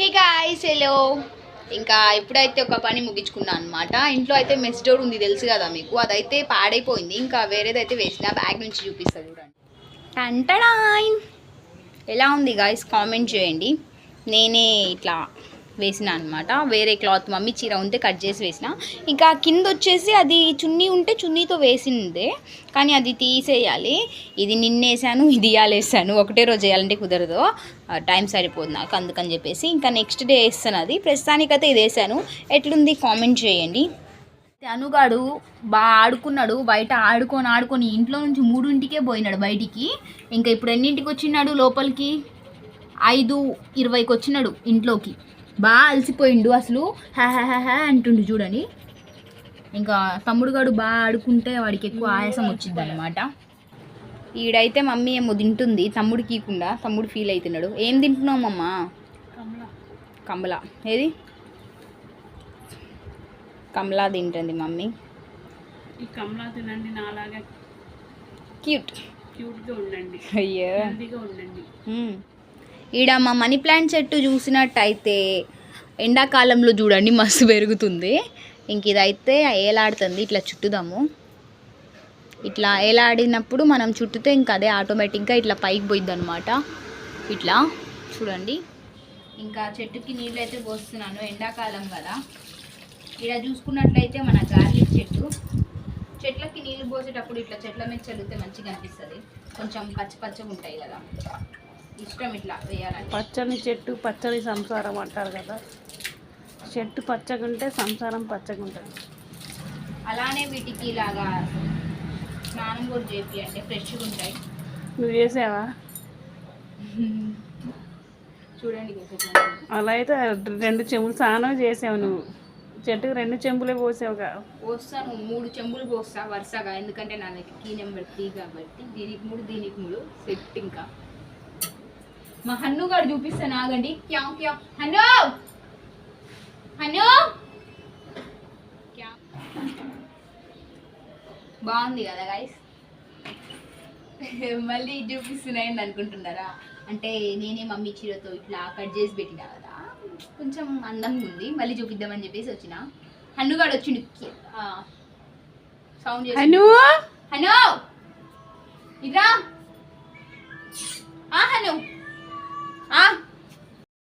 Hey guys hello ఇంకా ఇప్పుడైతే ఒక పని ముగించుకున్నా అనమాట ఇంట్లో అయితే మెస్ డోర్ ఉంది తెలుసు కదా మీకు. అదైతే పాడైపోయింది. ఇంకా వేరేదైతే వేసిన బ్యాగ్ నుంచి చూపిస్తా చూడండి. టంటడాయిన్ ఎలా ఉంది గాయస్ కామెంట్ చేయండి. నేనే ఇట్లా వేసిన అనమాట వేరే క్లాత్ మమ్మీ చీర ఉంటే కట్ చేసి వేసిన. ఇంకా కింద వచ్చేసి అది చున్నీ ఉంటే చున్నీతో వేసిందే. కానీ అది తీసేయాలి. ఇది నిన్నేసాను ఇది ఇయాలేసాను ఒకటే రోజు వేయాలంటే కుదరదు. టైం సరిపోదు నాకు అందుకని చెప్పేసి. ఇంకా నెక్స్ట్ డే వేస్తాను అది. ప్రస్తుతానికైతే ఇది వేసాను. ఎట్లుంది కామెంట్ చేయండి. అనుగాడు బాగా ఆడుకున్నాడు. బయట ఆడుకొని ఆడుకొని ఇంట్లో నుంచి మూడింటికే పోయినాడు బయటికి. ఇంకా ఇప్పుడు ఎన్నింటికి వచ్చినాడు లోపలికి? ఐదు ఇరవైకి వచ్చినాడు ఇంట్లోకి. బాగా అలసిపోయిండు అసలు. హ్యా హ్యా హ్యా హ్యా అంటుండు చూడండి ఇంకా తమ్ముడు గాడు బాగా ఆడుకుంటే వాడికి ఎక్కువ ఆయాసం వచ్చింది అనమాట ఈడైతే మమ్మీ ఏమో తింటుంది తమ్ముడికి ఇవ్వకుండా తమ్ముడు ఫీల్ అవుతున్నాడు ఏం తింటున్నావు మమ్మ? కమల. ఏది? కమలా తింటుంది మమ్మీ. ఈ కమలా తినండి నాలాగా క్యూట్. క్యూట్గా ఉండండి. అయ్యో. ఉండండి. ఈడ మా మనీ ప్లాంట్ చెట్టు చూసినట్టయితే ఎండాకాలంలో చూడండి మస్తు పెరుగుతుంది. ఇంక ఇదైతే ఏలాడుతుంది ఇట్లా చుట్టుదాము. ఇట్లా ఏలాడినప్పుడు మనం చుట్టితే ఇంకా అదే ఆటోమేటిక్గా ఇట్లా పైకి పోయిద్ది అనమాట ఇట్లా చూడండి. ఇంకా చెట్టుకి నీళ్ళు అయితే పోస్తున్నాను ఎండాకాలం కదా. ఇలా చూసుకున్నట్లయితే మన గార్లిక్ చెట్టు. చెట్లకి నీళ్ళు పోసేటప్పుడు ఇట్లా చెట్ల మీద చల్లితే మంచిగా అనిపిస్తుంది. కొంచెం పచ్చి పచ్చగా ఉంటాయి కదా. ఇష్టం ఇట్లా వేయాలని పచ్చని చెట్టు పచ్చని సంసారం అంటారు కదా. చెట్టు పచ్చగా ఉంటే సంసారం పచ్చగా ఉంటుంది అలానే వీటికి ఇలాగా స్నానం కూడా చేపియండి ఫ్రెష్గా ఉంటాయి. నువ్వు చేసావా? చూడండి. అలా అయితే రెండు చెంబులు స్నానం చేసావు నువ్వు. చెట్టుకు రెండు చెంబులే పోసావుగా. పోస్తాను మూడు చెంబులు పోస్తా వరుసగా ఎందుకంటే నా దగ్గర కీ నెంబర్ త్రీ కాబట్టి దీనికి మూడు దీనికి మూడు సెట్ ఇంకా. మా హన్ను గారు చూపిస్తాను ఆగండి. క్యా క్యా హన్ను! క్యా బాగుంది కదా గైస్ మళ్ళీ చూపిస్తున్నాయండి అనుకుంటున్నారా? అంటే నేనే మమ్మీ చీరతో ఇట్లా కట్ చేసి పెట్టినా కదా? కొంచెం అందంగా ఉంది. మళ్ళీ చూపిద్దామని చెప్పేసి వచ్చిన. హన్నుగాడు వచ్చిండు. సౌండ్ హను? ఇట్రా ఆ హను!